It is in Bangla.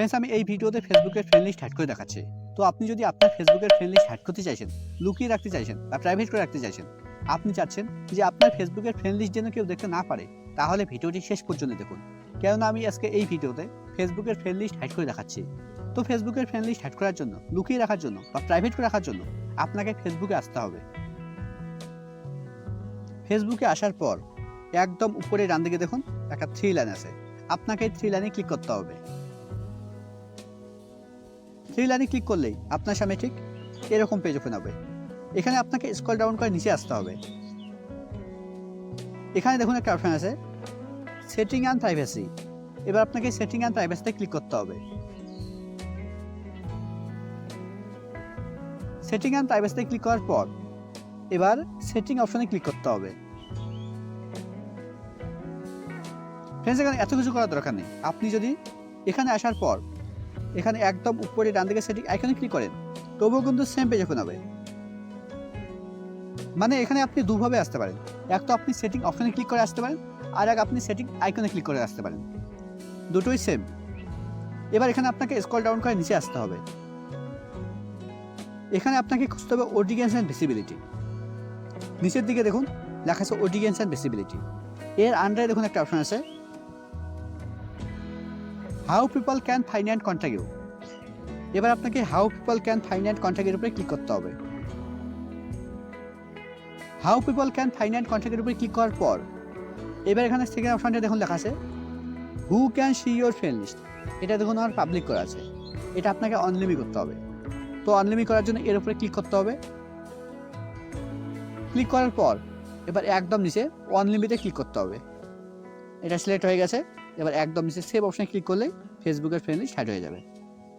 ফ্রেন্ডস আমি এই ভিডিওতে ফেসবুকের ফ্রেন্ড লিস্ট হ্যাড করে দেখাচ্ছি। তো আপনি যদি আপনার ফেসবুকের ফ্রেন্ড লিস্ট হ্যাড করতে চাইছেন, লুকিয়ে রাখতে চাইছেন বা প্রাইভেট করে রাখতে চাইছেন, আপনি চাচ্ছেন যে আপনার ফেসবুকের ফ্রেন্ড লিস্ট যেন কেউ দেখতে না পারে, তাহলে ভিডিওটি শেষ পর্যন্ত দেখুন। কেননা আমি আজকে এই ভিডিওতে ফেসবুকের ফ্রেন্ড লিস্ট হ্যাড করে দেখাচ্ছি। তো ফেসবুকের ফ্রেন্ড লিস্ট হ্যাড করার জন্য, লুকিয়ে রাখার জন্য বা প্রাইভেট করে রাখার জন্য আপনাকে ফেসবুকে আসতে হবে। ফেসবুকে আসার পর একদম উপরে ডান দিকে দেখুন, একটা থ্রি লাইন আছে। আপনাকে এই থ্রি লাইনে ক্লিক করতে হবে। থ্রি লাইনে ক্লিক করলেই আপনার সামনে ঠিক এরকম পেজ ওপেন হবে। এখানে আপনাকে স্কল ডাউন করে নিচে আসতে হবে। এখানে দেখুন একটা অপশন আছে সেটিং অ্যান্ড প্রাইভেসি এবার আপনাকে সেটিং অ্যান্ড প্রাইভেসিতে ক্লিক করতে হবে। সেটিং অ্যান্ড প্রাইভেসিতে ক্লিক করার পর এবার সেটিং অপশানে ক্লিক করতে হবে। ফ্রেন্ডস এখানে এত কিছু করার দরকার নেই। আপনি যদি এখানে আসার পর এখানে একদম উপরে ডান দিকে সেটিং আইকনে ক্লিক করেন। তবুও কিন্তু সেম পেজ ওপেন হবে। মানে এখানে আপনি দুভাবে আসতে পারেন। এক তো আপনি সেটিং অপশনে ক্লিক করে আসতে পারেন, আর এক আপনি সেটিং আইকনে ক্লিক করে আসতে পারেন। দুটোই সেম এবার এখানে আপনাকে স্ক্রল ডাউন করে নিচে আসতে হবে। এখানে আপনাকে খুঁজতে হবে অডিয়েন্স অ্যান্ড ভিসিবিলিটি নিচের দিকে দেখুন, লেখা আছে অডিয়েন্স অ্যান্ড ভিসিবিলিটি এর আন্ডারে দেখুন একটা অপশন আছে। How people can find and contact you এবার আপনাকে how people can find and কন্ট্যাক্টের উপরে ক্লিক করতে হবে। How people can find and কন্ট্যাক্টের উপরে ক্লিক করার পর, এবার এখানে সেকেন্ড অপশনটা দেখুন লেখা আছে। Who can see your friend list এটা দেখুন আমার পাবলিক করা আছে। এটা আপনাকে অনলিমি করতে হবে। তো অনলিমি করার জন্য এর উপরে ক্লিক করতে হবে। ক্লিক করার পর, এবার একদম নিচে অনলিমিটে ক্লিক করতে হবে। এটা সিলেক্ট হয়ে গেছে। এবার একদম নিচে সেভ অপশানে ক্লিক করলে ফেসবুকের ফ্রেন্ডলি লিস্ট হয়ে যাবে।